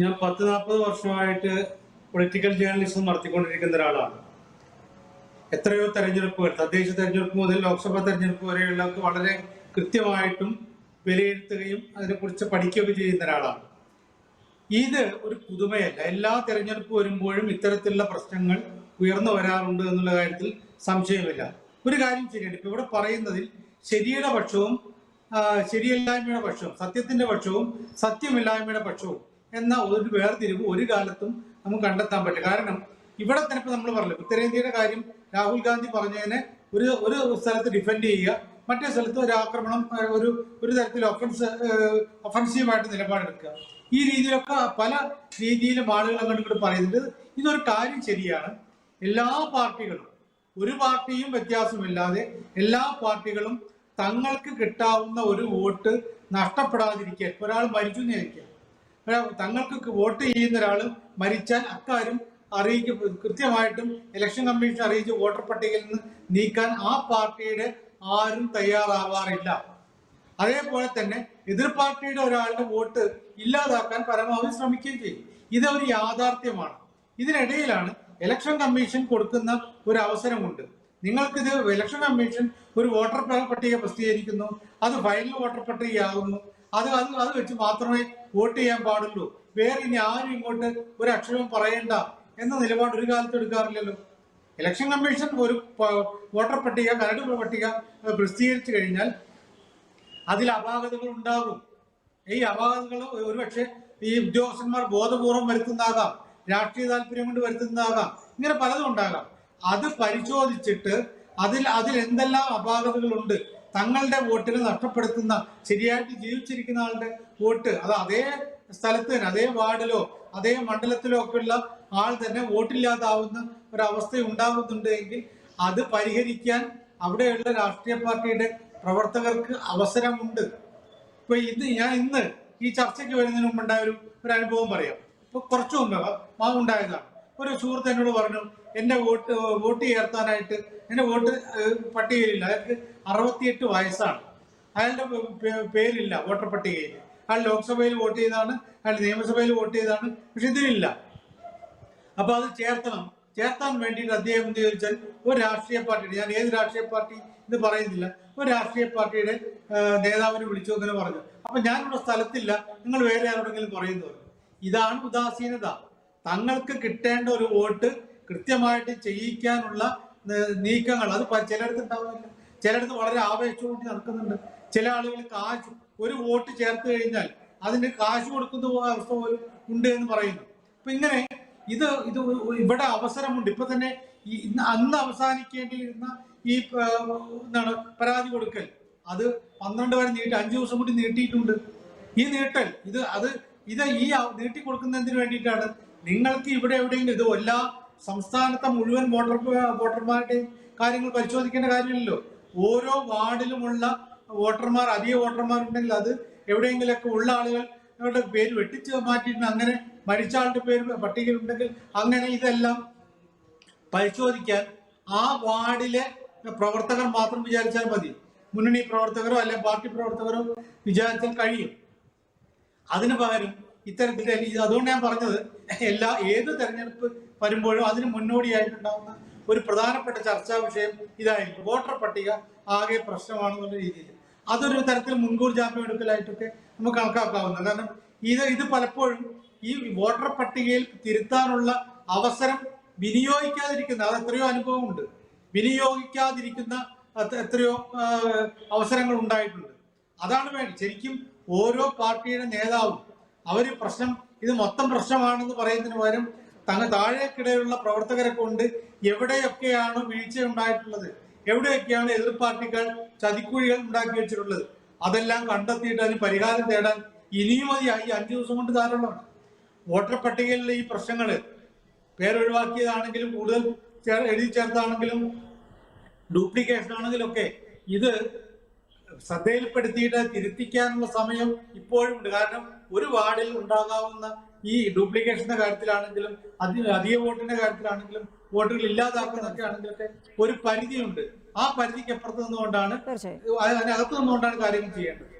ഞാൻ പത്ത് നാൽപ്പത് വർഷമായിട്ട് പൊളിറ്റിക്കൽ ജേർണലിസം നടത്തിക്കൊണ്ടിരിക്കുന്ന ഒരാളാണ്. എത്രയോ തെരഞ്ഞെടുപ്പുകൾ തദ്ദേശ തെരഞ്ഞെടുപ്പ് മുതൽ ലോക്സഭാ തെരഞ്ഞെടുപ്പ് വരെയുള്ള വളരെ കൃത്യമായിട്ടും വിലയിരുത്തുകയും അതിനെക്കുറിച്ച് പഠിക്കുകയൊക്കെ ചെയ്യുന്ന ഒരാളാണ്. ഇത് ഒരു പുതുമയല്ല. എല്ലാ തെരഞ്ഞെടുപ്പ് വരുമ്പോഴും ഇത്തരത്തിലുള്ള പ്രശ്നങ്ങൾ ഉയർന്നു വരാറുണ്ട് എന്നുള്ള കാര്യത്തിൽ സംശയമില്ല. ഒരു കാര്യം ശരിയാണ്. ഇപ്പൊ ഇവിടെ പറയുന്നതിൽ ശരിയുടെ പക്ഷവും ശരിയല്ലായ്മയുടെ പക്ഷവും സത്യത്തിന്റെ പക്ഷവും സത്യമില്ലായ്മയുടെ പക്ഷവും എന്ന ഒരു വേർതിരിവ് ഒരു കാലത്തും നമുക്ക് കണ്ടെത്താൻ പറ്റും കാരണം ഇവിടെ തന്നെ ഇപ്പൊ നമ്മൾ പറഞ്ഞു ഉത്തരേന്ത്യയുടെ കാര്യം രാഹുൽ ഗാന്ധി പറഞ്ഞതിനെ ഒരു ഒരു സ്ഥലത്ത് ഡിഫെൻഡ് ചെയ്യുക മറ്റേ സ്ഥലത്ത് ഒരു ആക്രമണം ഒരു ഒരു തരത്തിൽ ഒഫൻസ് ഒഫൻസീവായിട്ട് നിലപാടെടുക്കുക. ഈ രീതിയിലൊക്കെ പല രീതിയിലും ആളുകൾ അങ്ങോട്ട് ഇങ്ങോട്ട് പറയുന്നുണ്ട്. ഇതൊരു കാര്യം ശരിയാണ്. എല്ലാ പാർട്ടികളും ഒരു പാർട്ടിയും വ്യത്യാസമില്ലാതെ എല്ലാ പാർട്ടികളും തങ്ങൾക്ക് കിട്ടാവുന്ന ഒരു വോട്ട് നഷ്ടപ്പെടാതിരിക്കാൻ ഒരാൾ മരിച്ചു എന്ന് തങ്ങൾക്ക് വോട്ട് ചെയ്യുന്ന ഒരാൾ മരിച്ചാൽ അക്കാര്യം അറിയിക്കും കൃത്യമായിട്ടും ഇലക്ഷൻ കമ്മീഷൻ അറിയിച്ച് വോട്ടർ പട്ടികയിൽ നിന്ന് നീക്കാൻ ആ പാർട്ടിയുടെ ആരും തയ്യാറാവാറില്ല. അതേപോലെ തന്നെ എതിർ പാർട്ടിയുടെ ഒരാളുടെ വോട്ട് ഇല്ലാതാക്കാൻ പരമാവധി ശ്രമിക്കുകയും ചെയ്യും. ഇത് ഒരു യാഥാർത്ഥ്യമാണ്. ഇതിനിടയിലാണ് ഇലക്ഷൻ കമ്മീഷൻ കൊടുക്കുന്ന ഒരു അവസരമുണ്ട്. നിങ്ങൾക്കിത് ഇലക്ഷൻ കമ്മീഷൻ ഒരു വോട്ടർ പട്ടിക പ്രസിദ്ധീകരിക്കുന്നു അത് ഫൈനൽ വോട്ടർ പട്ടികയാകുന്നു അത് അത് അത് വെച്ച് മാത്രമേ വോട്ട് ചെയ്യാൻ പാടുള്ളൂ. വേറെ ഇനി ആരും ഇങ്ങോട്ട് ഒരു അക്ഷരവും പറയണ്ട എന്ന നിലപാട് ഒരു കാലത്ത് എടുക്കാറില്ലല്ലോ. ഇലക്ഷൻ കമ്മീഷൻ ഒരു വോട്ടർ പട്ടിക കരട് പട്ടിക പ്രസിദ്ധീകരിച്ചു കഴിഞ്ഞാൽ അതിൽ അപാകതകൾ ഉണ്ടാകും. ഈ അപാകതകൾ ഒരുപക്ഷെ ഈ ഉദ്യോഗസ്ഥന്മാർ ബോധപൂർവം വരുത്തുന്നതാകാം. രാഷ്ട്രീയ താല്പര്യം കൊണ്ട് വരുത്തുന്നതാകാം. ഇങ്ങനെ പലതും ഉണ്ടാകാം. അത് പരിശോധിച്ചിട്ട് അതിൽ അതിൽ എന്തെല്ലാം അപാകതകളുണ്ട്? തങ്ങളുടെ വോട്ടിനെ നഷ്ടപ്പെടുത്തുന്ന ശരിയായിട്ട് ജീവിച്ചിരിക്കുന്ന ആളുടെ വോട്ട് അത് അതേ സ്ഥലത്ത് തന്നെ അതേ വാർഡിലോ അതേ മണ്ഡലത്തിലോ ഒക്കെ ഉള്ള ആൾ തന്നെ വോട്ടില്ലാതാവുന്ന ഒരവസ്ഥ ഉണ്ടാകുന്നുണ്ട് എങ്കിൽ അത് പരിഹരിക്കാൻ അവിടെയുള്ള രാഷ്ട്രീയ പാർട്ടിയുടെ പ്രവർത്തകർക്ക് അവസരമുണ്ട്. ഇപ്പൊ ഇത് ഞാൻ ഇന്ന് ഈ ചർച്ചയ്ക്ക് വരുന്നതിന് മുമ്പ് ഉണ്ടായ ഒരു ഒരു അനുഭവം പറയാം. ഇപ്പൊ കുറച്ചു മുമ്പ് ഉണ്ടായതാണ്. ഒരു സുഹൃത്ത് എന്നോട് പറഞ്ഞു എന്റെ വോട്ട് വോട്ട് ചേർത്താനായിട്ട് എന്റെ വോട്ട് പട്ടികയിലില്ല അയാൾക്ക് അറുപത്തിയെട്ട് വയസ്സാണ്. അയാളുടെ പേരില്ല വോട്ടർ പട്ടികയിൽ അയാൾ ലോക്സഭയിൽ വോട്ട് ചെയ്താണ് അയാൾ നിയമസഭയിൽ വോട്ട് ചെയ്താണ് പക്ഷെ ഇതിലില്ല. അപ്പൊ അത് ചേർത്തണം. ചേർത്താൻ വേണ്ടിയിട്ട് അദ്ദേഹം എന്ത് ചോദിച്ചാൽ ഒരു രാഷ്ട്രീയ പാർട്ടിയുടെ ഞാൻ ഏത് രാഷ്ട്രീയ പാർട്ടി എന്ന് പറയുന്നില്ല ഒരു രാഷ്ട്രീയ പാർട്ടിയുടെ നേതാവിന് നേതാവിനെ വിളിച്ചു അങ്ങനെ പറഞ്ഞു. അപ്പൊ ഞാനിവിടെ സ്ഥലത്തില്ല നിങ്ങൾ വേറെ ആരോടെങ്കിലും പറയുന്നു ഇതാണ് ഉദാസീനത. തങ്ങൾക്ക് കിട്ടേണ്ട ഒരു വോട്ട് കൃത്യമായിട്ട് ചെയ്യിക്കാനുള്ള നീക്കങ്ങൾ. അത് ചിലയിടത്ത് ഉണ്ടാവുന്നില്ല ചിലയിടത്ത് വളരെ ആവേശത്തോടെ നടക്കുന്നുണ്ട്. ചില ആളുകൾ കാശ് ഒരു വോട്ട് ചേർത്ത് കഴിഞ്ഞാൽ അതിന് കാശ് കൊടുക്കുന്ന അവസ്ഥ പോലും ഉണ്ട് എന്ന് പറയുന്നു. അപ്പൊ ഇങ്ങനെ ഇത് ഇത് ഇവിടെ അവസരമുണ്ട്. ഇപ്പൊ തന്നെ അന്ന് അവസാനിക്കേണ്ടിയിരുന്ന ഈ എന്താണ് പരാതി കൊടുക്കൽ. അത് പന്ത്രണ്ട് വരെ നീട്ടി അഞ്ചു ദിവസം കൂടി നീട്ടിയിട്ടുണ്ട്. ഈ നീട്ടൽ ഇത് അത് ഇത് ഈ നീട്ടി കൊടുക്കുന്നതിന് വേണ്ടിയിട്ടാണ് നിങ്ങൾക്ക് ഇവിടെ എവിടെയെങ്കിലും ഇത് എല്ലാ സംസ്ഥാനത്തെ മുഴുവൻ വോട്ടർ വോട്ടർമാരുടെയും കാര്യങ്ങൾ പരിശോധിക്കേണ്ട കാര്യമില്ലല്ലോ. ഓരോ വാർഡിലുമുള്ള വോട്ടർമാർ അധിക വോട്ടർമാരുണ്ടെങ്കിൽ അത് എവിടെയെങ്കിലൊക്കെ ഉള്ള ആളുകൾ അവരുടെ പേര് വെട്ടിച്ച് മാറ്റിയിട്ട് അങ്ങനെ മരിച്ച ആളുടെ പേര് പട്ടികയിലുണ്ടെങ്കിൽ അങ്ങനെ ഇതെല്ലാം പരിശോധിക്കാൻ ആ വാർഡിലെ പ്രവർത്തകർ മാത്രം വിചാരിച്ചാൽ മതി. മുന്നണി പ്രവർത്തകരോ അല്ലെങ്കിൽ പാർട്ടി പ്രവർത്തകരോ വിചാരിച്ചാൽ കഴിയും. അതിനു പകരം ഇത്തരത്തിൽ ഇത് അതുകൊണ്ട് ഞാൻ പറഞ്ഞത് എല്ലാ ഏത് തെരഞ്ഞെടുപ്പ് വരുമ്പോഴും അതിന് മുന്നോടിയായിട്ടുണ്ടാവുന്ന ഒരു പ്രധാനപ്പെട്ട ചർച്ചാ വിഷയം ഇതായിരിക്കും. വോട്ടർ പട്ടിക ആകെ പ്രശ്നമാണെന്നുള്ള രീതിയിൽ. അതൊരു തരത്തിൽ മുൻകൂർ ജാമ്യം എടുക്കലായിട്ടൊക്കെ നമുക്ക് കണക്കാക്കാവുന്നത് കാരണം ഇത് ഇത് പലപ്പോഴും ഈ വോട്ടർ പട്ടികയിൽ തിരുത്താനുള്ള അവസരം വിനിയോഗിക്കാതിരിക്കുന്ന അത് എത്രയോ അനുഭവമുണ്ട്. വിനിയോഗിക്കാതിരിക്കുന്ന എത്രയോ അവസരങ്ങൾ ഉണ്ടായിട്ടുണ്ട്. അതാണ് വേണ്ടത്. ശരിക്കും ഓരോ പാർട്ടിയുടെ നേതാവും അവർ പ്രശ്നം ഇത് മൊത്തം പ്രശ്നമാണെന്ന് പറയുന്നതിന് പകരം തങ്ങ താഴേക്കിടയിലുള്ള പ്രവർത്തകരെ കൊണ്ട് എവിടെയൊക്കെയാണ് വീഴ്ച ഉണ്ടായിട്ടുള്ളത്? എവിടെയൊക്കെയാണ് എതിർ പാർട്ടികൾ ചതിക്കുഴികൾ ഉണ്ടാക്കി വെച്ചിട്ടുള്ളത്? അതെല്ലാം കണ്ടെത്തിയിട്ട് അതിന് പരിഹാരം തേടാൻ ഇനിയും മതി ഈ അഞ്ചു ദിവസം കൊണ്ട് ധാരാളമാണ്. വോട്ടർ പട്ടികയിലെ ഈ പ്രശ്നങ്ങൾ പേരൊഴിവാക്കിയതാണെങ്കിലും കൂടുതൽ എഴുതി ചേർത്താണെങ്കിലും ഡ്യൂപ്ലിക്കേഷൻ ആണെങ്കിലും ഒക്കെ ഇത് ശ്രദ്ധയിൽപ്പെടുത്തിയിട്ട് തിരുത്തിക്കാനുള്ള സമയം ഇപ്പോഴും ഉണ്ട് കാരണം ഒരു വാർഡിൽ ഉണ്ടാകാവുന്ന ഈ ഡ്യൂപ്ലിക്കേഷന്റെ കാര്യത്തിലാണെങ്കിലും അതി അധിക വോട്ടിന്റെ കാര്യത്തിലാണെങ്കിലും വോട്ടുകൾ ഇല്ലാതാക്കുന്നതൊക്കെ ആണെങ്കിലൊക്കെ ഒരു പരിധിയുണ്ട്. ആ പരിധിക്ക് അപ്പുറത്ത് നിന്നുകൊണ്ടാണ് അതിനകത്ത് നിന്നുകൊണ്ടാണ് കാര്യങ്ങൾ ചെയ്യേണ്ടത്.